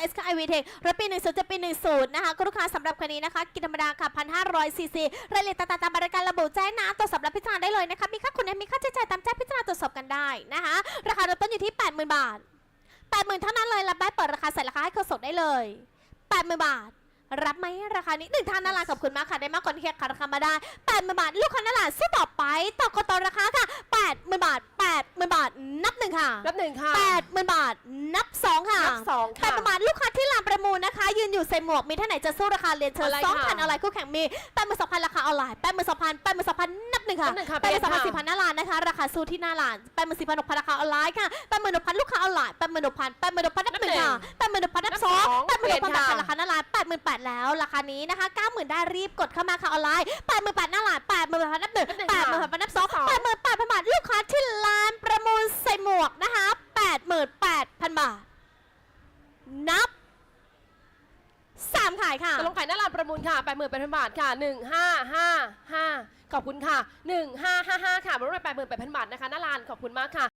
เทครถปี 10จะปี 10 นะคะคุณลูกค้าสำหรับคันนี้นะคะกินธรรมดาค่ะ 1,500ซีซีรายละเอียดต่างๆตามรายการระบุแจ้งนะตรวจสอบรับพิจารณาได้เลยนะคะมีค่าคุณมีค่าใช้จ่ายตามแจ้งพิจารณาตรวจสอบกันได้นะคะราคาเริ่มต้นอยู่ที่ 80,000 บาท 80,000 เท่านั้นเลยรับได้เปิดราคาใส่ราคาให้เครือสดได้เลย 80,000 บาทรับไหมราคานี้หนึ่งท่านนาราขอบคุณมากค่ะ ได้มากกว่าที่ราคาราคามาได้แปดหมื่นบาท ลูกค้านาราสู้อต่อไปต่อกตราคาค่ะแปดหมื่นบาท หมื่นบาทนับหนึ่งค่ะรับหนึ่งค่ะ แปดหมื่นบาทนับสองค่ะนับสองแปค่ะดหมื่นบาทลูกค้าที่ลานประมูลนะคะ ยืนอยู่ใส่หมวกมีท่านไหนจะสู้ราคาเรียนเชิญอะไรสองค่ะพันอะไรคู่แข่งมีแปดหมื่นสองพันราคาออนไลน์แปดหมื่นสองพันแปดหมื่นสองพันนับหนึ่งค่ะนับหนึ่งค่ะแปดหมื่นสองพันเปลี่สี่ยนพัค่ะนหน้าร้านนะคะ ราคาสู้ที่หน้าร้านแปดหมื่นสี่พันหกพันราคาออนไลน์ค่ะแปดหมื่นหกพันลูกค้าออนไลน์แปดหมื่นหกพันแปดหมื่นหกพันนับหนึ่งค่ะแปดหมื่นหกพันนับสองนับสองแปดหมื่นหกพันเปลี่ยนค่ะราคาหน้าร้านแปดหมื่นแปดแล้วราคานี้นะคะเก้าหมื่นได้รีบกดเข้ามาค่ะออนไลน์แปดหมื่นแปดหน้า 8,000 บาท นับ 3 ขายค่ะ จะลงขายหน้าร้านประมูลค่ะ 8 8 0 0 0 บาทค่ะ 1555 ขอบคุณค่ะ 1555 ค่ะบริษัท88,000 บาทนะคะหน้าร้านขอบคุณมากค่ะ